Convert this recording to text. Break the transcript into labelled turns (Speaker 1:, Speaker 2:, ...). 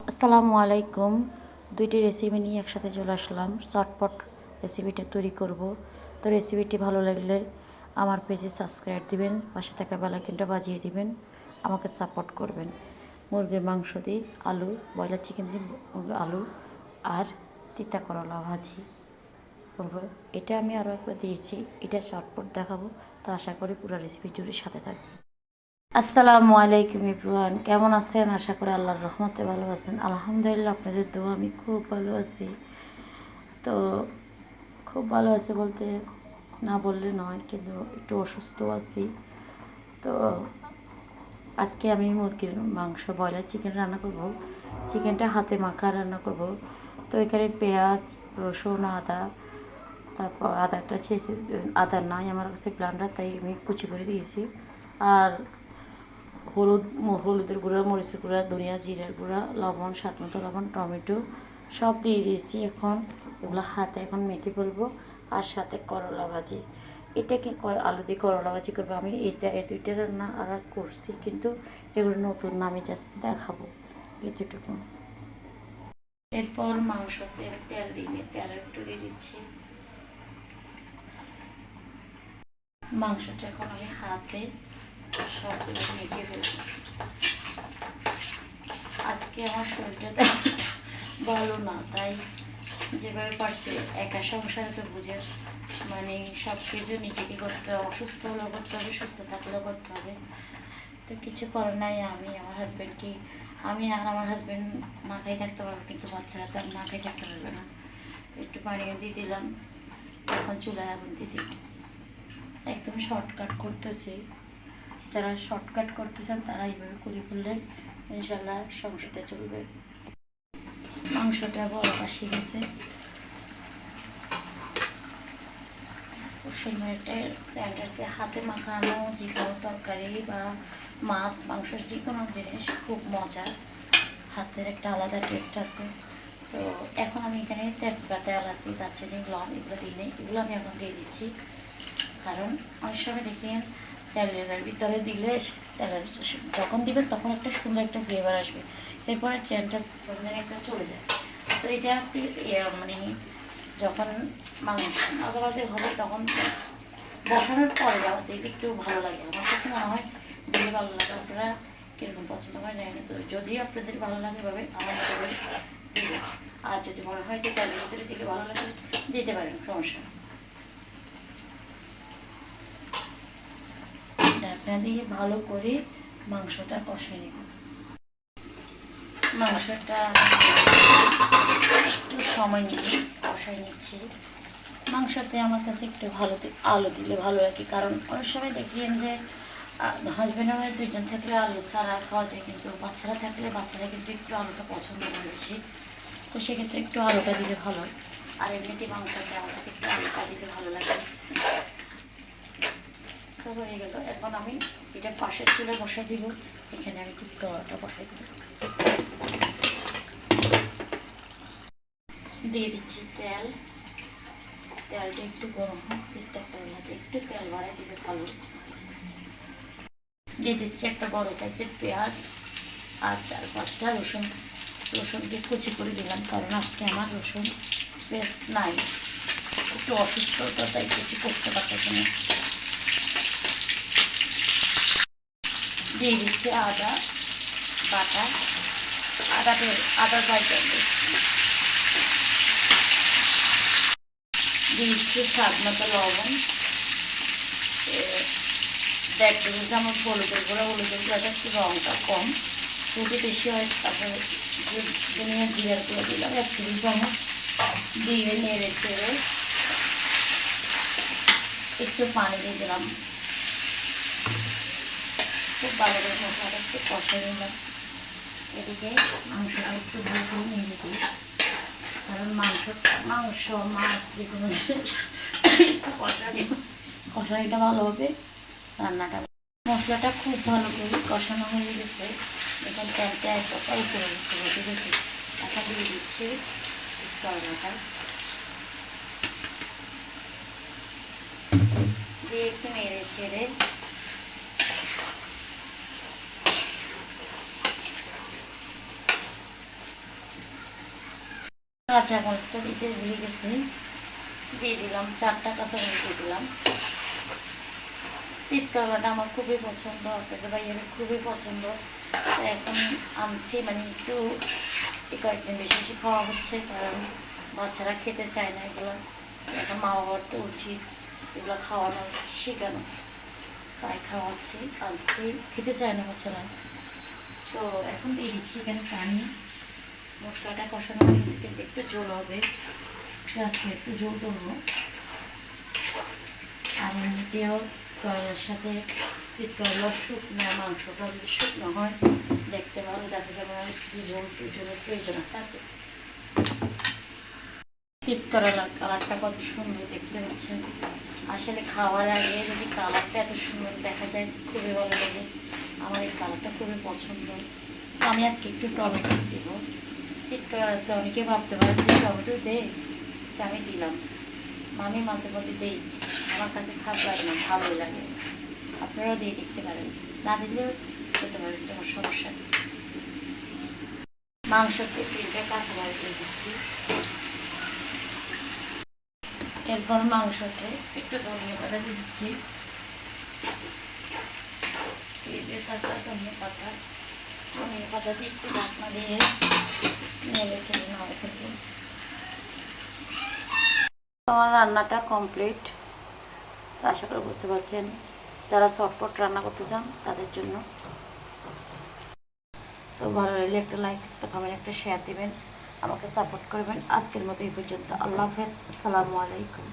Speaker 1: আসসালামু আলাইকুম। দুইটি রেসিপি নিয়ে একসাথে চলে আসলাম। চটপট রেসিপিটা তৈরি করব। তো রেসিপিটি ভালো লাগলে আমার পেজে সাবস্ক্রাইব দিবেন, পাশে থাকা বেলাইকনটা বাজিয়ে দিবেন, আমাকে সাপোর্ট করবেন। মুরগির মাংস দিয়ে আলু, ব্রয়লার চিকেন দিয়ে আলু আর তিতা করলা ভাজি করব। এটা আমি আরও একবার দিয়েছি। এটা শর্টপট দেখাবো। তো আশা করি পুরো রেসিপি জুড়ে সাথে থাকবে। আসসালামু আলাইকুম ইব্রুয়ান কেমন আছেন? আশা করি আল্লাহর রহমতে ভালো আছেন। আলহামদুলিল্লাহ, আপনাদের দোয়া আমি খুব ভালো আছি। তো খুব ভালো আছে বলতে না বললে নয়, কিন্তু একটু অসুস্থ আছি। তো আজকে আমি মুরগির মাংস, ব্রয়লার চিকেন রান্না করব। চিকেনটা হাতে মাখা রান্না করব। তো এখানে পেঁয়াজ, রসুন, আদা, তারপর আদাটা ছেঁচে, আদা নাই, আমার কাছে ব্লান্ডার, তাই আমি কুচি করে দিয়েছি। আর হলুদ হলুদের গুঁড়া, মরিচের গুঁড়া, ধনিয়া, জিরার গুঁড়া, লবণ, স্বাদ মতো লবণ, টমেটো সব দিয়ে দিয়েছি এখন। এগুলো হাতে এখন মেখে ফেলব আর সাথে করলা ভাজি। এটাকে আলু দিয়ে করলা ভাজি করব আমি। এটা, এই দুইটা রান্না আর করছি কিন্তু এগুলো নতুন না, আমি জাস্ট দেখাবো এই দুটুকু এরপর মাংসতে আমি তেল দিই তেল একটু দিয়ে দিচ্ছি। মাংসটা এখন আমি হাতে আজকে আমার শরীরটা ভালো না, তাই যেভাবে পারছে, একা সংসারে তো বুঝে মানে সব কিছু নিজেকে করতে হবে অসুস্থ হলেও করতে হবে, সুস্থ থাকলেও করতে হবে। তো কিছু করার নাই, আমি আমার হাজব্যান্ডকে আমি আর আমার হাজব্যান্ড না থাকতে পারব, কিন্তু বাচ্চারা তো না খাই থাকতে পারবে না। একটু পানিও দিয়ে দিলাম, এখন চুলায় আগুন দিয়ে দিলাম। একদম শর্টকাট করতেছি। যারা শর্টকাট করতে চান তারা এইভাবে করে ফেললে ইনশাল্লাহ সংসারটা চলবে। মাংসটা বড় পাশে গেছে। হাতে মাখানো যে কোনো তরকারি বা মাছ, মাংস, যে কোনো জিনিস খুব মজা। হাতের একটা আলাদা টেস্ট আছে। তো এখন আমি এখানে তেজপাতা এলাচি, দারচিনি লং এগুলো দিই এগুলো আমি এখন দিয়ে দিচ্ছি। কারণ অনেক সময় দেখি তেলের ভিতরে দিলে যখন দিবেন তখন একটা সুন্দর একটা ফ্লেভার আসবে। এরপরে চ্যানটা একটা চলে যায়। তো এটা আপনি মানে যখন মাংস মাঝে হবে তখন বসানোর পরে যাওয়া দেখতে একটু ভালো লাগে। আমার কাছে মনে হয় দিলে ভালো লাগে। আপনারা কীরকম পছন্দ করে জানি না। তো যদি আপনাদের ভালো লাগে ভাবে আমার মতো করে আর যদি মনে হয় যে তেলের ভিতরে দিলে ভালো লাগে, দিতে পারেন, সমস্যা নেই। ঢাকনা দিয়ে ভালো করে মাংসটা কষিয়ে নেব। মাংসটা একটু সময় নিয়ে কষাই নিচ্ছি। মাংসতে আমার কাছে একটু ভালো আলু দিলে ভালো লাগে, কারণ অনেক সময় দেখবেন যে হাজব্যান্ড আমার দুইজন থাকলে আলু ছাড়া খাওয়া যায়, কিন্তু বাচ্চারা থাকলে বাচ্চারা কিন্তু একটু আলুটা পছন্দ করে বেশি। তো সেক্ষেত্রে একটু আলুটা দিলে ভালো আর এমনিতে মাংসটা আমার কাছে একটু আলুটা দিলে ভালো লাগে। তো হয়ে গেল। এখন আমি এটা পাশের চুলে বসাই দিব। এখানে আমি ঠিক কড়াটা বসাই দিব। দিয়ে দিচ্ছি তেল। তেলটা একটু গরম তেলটা করলাতে একটু তেল বাড়াই দিলে ভালো। দিয়ে দিচ্ছি একটা বড় সাইজের পেঁয়াজ আর চার পাঁচটা রসুন। রসুনকে কুচি করে দিলাম, কারণ আজকে আমার রসুন পেস্ট নাই। একটু অসুস্থতা তাই কিছু করতে পারতেছি না। দিয়ে দিচ্ছি আদা, বাটা আদাতে আদা দিচ্ছি। দিয়ে দিচ্ছি স্বাদ মতো লবণ। দেড় টেবিল চামচ হলুদের গুঁড়ো। হলুদের গুঁড়োটা একটু রঙটা কম। যদি বেশি হয়, তারপরে দুনিয়া জিরার গুঁড়ো দিলাম, এক টেবিল চামচ দিয়ে নেড়ে চেড়ে একটু পানি দিয়ে দিলাম। খুব ভালো করে মশলাটা একটু কষে নিলাম। এদিকে মাংসটা একটু করে নিয়ে দিই কারণ মাংস মাংস, মাছ যে কোনো একটু কষানিটা ভালো হবে, রান্নাটা মশলাটা খুব ভালো করে কষানো হয়ে গেছে। এখন তেলটা এক কথা উপরে বসে গেছে। এখন দিয়ে দিচ্ছি করলাটা দিয়ে একটু নেড়ে ছেড়ে কাঁচা মরিচটা দিতে ভুলে গেছি। দিয়ে দিলাম, চারটা কাঁচা মরিচ দিয়ে দিলাম। তিতকলাটা আমার খুবই পছন্দ, আপনাদের ভাইয়ের খুবই পছন্দ। এখন আনছি মানে একটু কয়েকদিন বেশি বেশি খাওয়া হচ্ছে, কারণ বাচ্চারা খেতে চায় না এগুলো। এখন মা বাবার তো উচিত এগুলো খাওয়ানো শেখানো। তাই খাওয়াচ্ছি, আনছি। খেতে চায় না বাচ্চারা। তো এখন দিয়ে দিচ্ছি এখানে পানি। মশলাটা কষানো হয়ে গেছে, কিন্তু একটু জল হবে। আজকে একটু জল দেবো আর এমনিতেও করলার সাথে করলার শুকনো মাংসটা যদি শুকনো হয়, দেখতে ভালো দেখা যাবে না শুধু ঝোল জলের প্রয়োজন থাকে তিত। করলার কালারটা কত সুন্দর দেখতে পাচ্ছেন আসলে খাওয়ার আগে যদি কালারটা এত সুন্দর দেখা যায়, খুবই ভালো লাগে। আমার এই কালারটা খুবই পছন্দ। আমি আজকে একটু টমেটো দিব। তিত করাতে অনেকে ভাবতে পারেন যে দে আমি দিলাম আমি মাঝে মধ্যে দিই আমার কাছে খারাপ লাগে না ভালোই লাগে আপনারাও দিয়ে দেখতে পারেন না দিলেও খেতে পারেন তোমার সমস্যা নেই মাংসকে কাঁচা বাড়ি দিয়ে দিচ্ছি এরপর মাংসতে একটু ধনিয়া পাতা দিচ্ছি পেঁপে পাতা ধনিয়া পাতা ধনিয়া পাতা দিয়ে আমার রান্নাটা কমপ্লিট আশা করে বুঝতে পারছেন, যারা চটপট রান্না করতে চান তাদের জন্য। তো ভালো লাগলে একটা লাইক একটা কমেন্ট একটা শেয়ার দিবেন, আমাকে সাপোর্ট করবেন। আজকের মতো এই পর্যন্ত। আল্লাহ হাফেজ। আসসালামু আলাইকুম।